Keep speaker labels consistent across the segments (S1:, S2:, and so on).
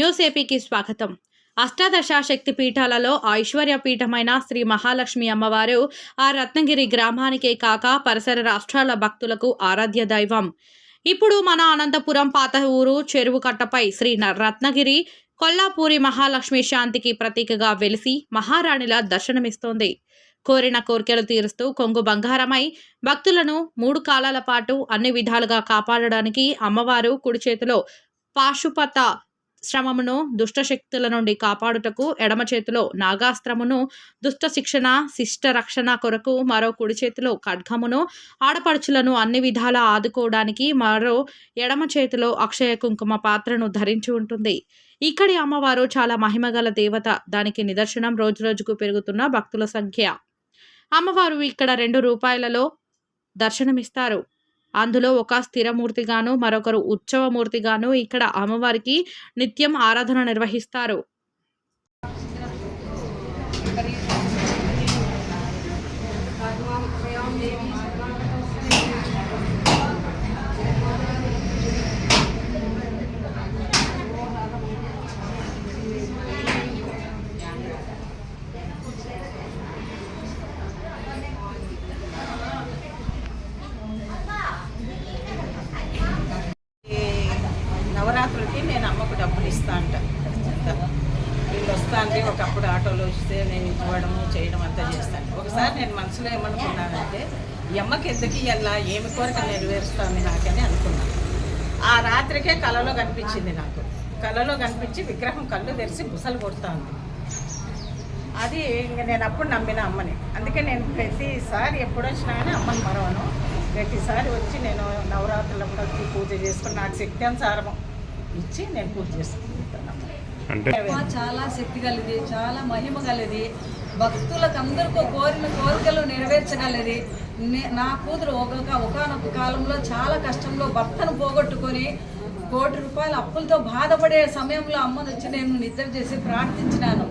S1: News ఏపీకి స్వాగతం. అష్టాదశ శక్తి పీఠాలలో ఐశ్వర్య పీఠమైన శ్రీ మహాలక్ష్మి అమ్మవారు ఆ రత్నగిరి గ్రామానికే కాక పరిసర రాష్ట్రాల భక్తులకు ఆరాధ్య దైవం. ఇప్పుడు మన అనంతపురం పాత ఊరు చెరువు కట్టపై శ్రీ న- రత్నగిరి కొల్లాపూరి మహాలక్ష్మి శాంతికి ప్రతీకగా వెలిసి మహారాణిలా దర్శనమిస్తోంది. కోరిన కోరికలు తీరుస్తూ కొంగు బంగారమై భక్తులను మూడు కాలాల పాటు అన్ని విధాలుగా కాపాడడానికి అమ్మవారు కుడి చేతిలో పాశుపత శ్రమమును దుష్ట శక్తుల నుండి కాపాడుటకు ఎడమ చేతిలో నాగాస్త్రమును దుష్ట శిక్షణ శిష్ట రక్షణ కొరకు మరో కుడి చేతిలో ఖడ్గమును ఆడపడుచులను అన్ని విధాల ఆదుకోవడానికి మరో ఎడమ చేతిలో అక్షయ కుంకుమ పాత్రను ధరించి ఉంటుంది. ఇక్కడి అమ్మవారు చాలా మహిమగల దేవత. దానికి నిదర్శనం రోజురోజుకు పెరుగుతున్న భక్తుల సంఖ్య. అమ్మవారు ఇక్కడ రెండు రూపాయలలో దర్శనమిస్తారు. అందులో ఒక స్థిరమూర్తిగాను మరొకరు ఉత్సవమూర్తిగాను ఇక్కడ అమ్మవారికి నిత్యం ఆరాధన నిర్వహిస్తారు
S2: ఈ నవరాత్రులకి నేను అమ్మకు డబ్బులు ఇస్తా అంట చెప్తా. వీళ్ళు అంటే ఒకప్పుడు ఆటోలో వస్తే నేను ఇవ్వడము చేయడం అంతా చేస్తాను. ఒకసారి నేను మనసులో ఏమనుకున్నానంటే ఈ అమ్మకి ఎందుకు ఇలా ఏమి కోరిక నెరవేరుస్తాను నాకని అనుకున్నాను ఆ రాత్రికే కలలో కనిపించింది నాకు. కలలో కనిపించి విగ్రహం కళ్ళు తెరిచి బుసలు కొడుతూ ఉంది అది ఇంక నేను అప్పుడు నమ్మిన అమ్మని. అందుకే నేను ప్రతిసారి ఎప్పుడు వచ్చినా కానీ అమ్మని మరవను. ప్రతిసారి వచ్చి నేను నవరాత్రులప్పుడు వచ్చి పూజ చేసుకుని నాకు శక్తి అనుసారం ఇచ్చి నేను పూజ చేసుకుంటాను
S3: అంటే
S4: చాలా శక్తి గలది చాలా మహిమ గలది భక్తులకు అందరికీ కోరిన కోరికలు నెరవేర్చగలది నే- నా కూతురు ఒక ఒకనొక కాలంలో చాలా కష్టంలో భర్తను పోగొట్టుకొని కోటి రూపాయల అప్పులతో బాధపడే సమయంలో అమ్మను వచ్చి నేను నిద్ర చేసి ప్రార్థించినాను.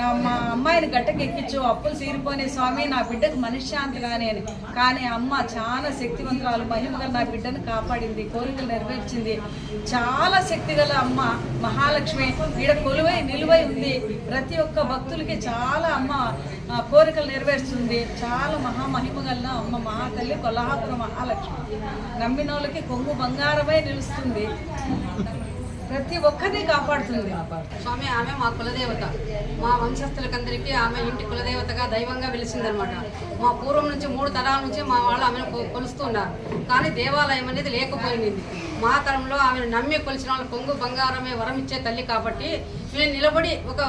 S4: నా మా అమ్మాయిని గట్టకి ఎక్కించు అప్పులు తీరిపోని స్వామి నా బిడ్డకు మనశ్శాంతి కానీ అని. కానీ అమ్మ చాలా శక్తివంతురాలు మహిమగా నా బిడ్డను కాపాడింది కోరికలు నెరవేర్చింది. చాలా శక్తిగల అమ్మ మహాలక్ష్మి. ఈడ కొలువై నిలువై ఉంది. ప్రతి ఒక్క భక్తులకి చాలా అమ్మ ఆ, కోరికలు నెరవేరుస్తుంది. చాలా మహామహిమగల అమ్మ మహాతల్లి కొల్హాపురం మహాలక్ష్మి. నమ్మిన వాళ్ళకి కొంగు బంగారమై నిలుస్తుంది. ప్రతి ఒక్కరిని కాపాడుతుంది.
S5: స్వామి ఆమె మా కులదేవత. మా వంశస్థులకందరికీ ఆమె ఇంటి కులదేవతగా దైవంగా వెలిసిందనమాట మా పూర్వం నుంచి మూడు తరాల నుంచి మా వాళ్ళు ఆమెను కొ- కొలుస్తున్నారు కానీ దేవాలయం అనేది లేకపోయింది మా తరంలో ఆమెను నమ్మి కొలిచిన వాళ్ళు పొంగు బంగారమే వరం ఇచ్చే తల్లి కాబట్టి మేము నిలబడి ఒక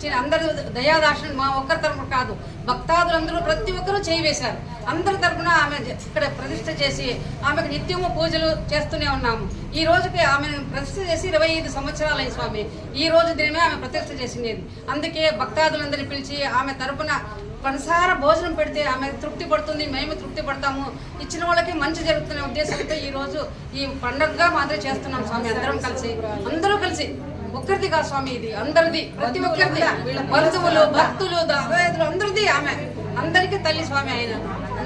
S5: చిన్న అందరి దయాదాక్షిణ మా ఒక్కరి తరపున కాదు భక్తాదులందరూ ప్రతి ఒక్కరూ చేయి వేశారు. అందరి తరపున ఆమె ఇక్కడ ప్రతిష్ట చేసి ఆమెకు నిత్యము పూజలు చేస్తూనే ఉన్నాము. ఈ రోజుకి ఆమెను ప్రతిష్ఠ చేసి ఇరవై ఐదు సంవత్సరాలు అయింది స్వామి. ఈ రోజు దినమే ఆమె ప్రతిష్ట చేసింది. అందుకే భక్తాదులందరినీ పిలిచి ఆమె తరపున మనసార భోజనం పెడితే ఆమె తృప్తి పడుతుంది మేము తృప్తి పడతాము. ఇచ్చిన వాళ్ళకి మంచి జరుగుతున్న ఉద్దేశంతో ఈ రోజు ఈ పండగగా మాదిరి చేస్తున్నాం స్వామి అందరం కలిసి. అందరూ కలిసి. ఒక్కరిది కాదు స్వామి ఇది అందరిది. ప్రతి ఒక్కరిది బంధువులు భక్తులు దావేదులు అందరిది ఆమె. అందరికీ తల్లి స్వామి ఆయన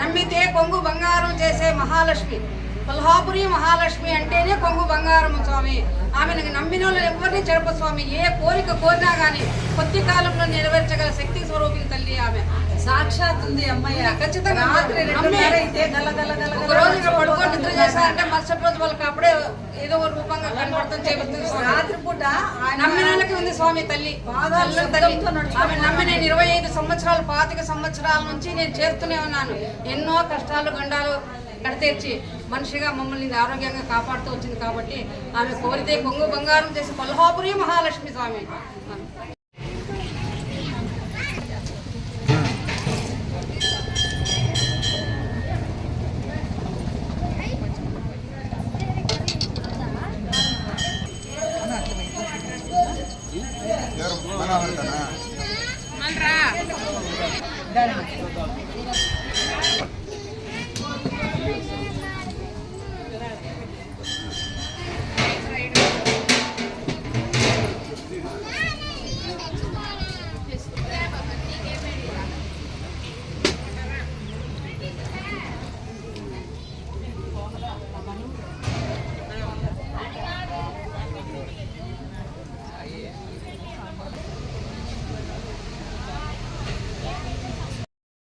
S5: నమ్మితే కొంగు బంగారం చేసే మహాలక్ష్మి. కొల్హాపురి మహాలక్ష్మి అంటేనే కొంగు బంగారం స్వామి. ఆమెను నమ్మిన వాళ్ళు ఎవరిని చెడప స్వామి. ఏ కోరిక కోరినా కానీ కొద్ది కాలంలో నెరవేర్చగల శక్తి స్వరూపిణి తల్లి ఆమె.
S4: సాక్షాత్ ఉంది అమ్మయ్య.
S5: ఖచ్చితంగా ఒక రోజు పడుకొని నిద్ర చేశారంటే మరుసటి రోజు వాళ్ళకి అప్పుడే ఏదో ఒక రూపంగా కనబడుతుంది చేస్తుంది స్వామి.
S4: రాత్రిపూట
S5: నమ్మిన వాళ్ళకి ఉంది స్వామి తల్లి. తల్లి ఆమె నమ్మి నేను ఇరవై ఐదు సంవత్సరాలు పాతిక సంవత్సరాల నుంచి నేను చేస్తూనే ఉన్నాను. ఎన్నో కష్టాలు గండాలు కడతీర్చి మనిషిగా మమ్మల్ని ఆరోగ్యంగా కాపాడుతూ వచ్చింది కాబట్టి ఆమె కోరితే కొంగు బంగారం చేసి కొల్హాపురి మహాలక్ష్మి స్వామి.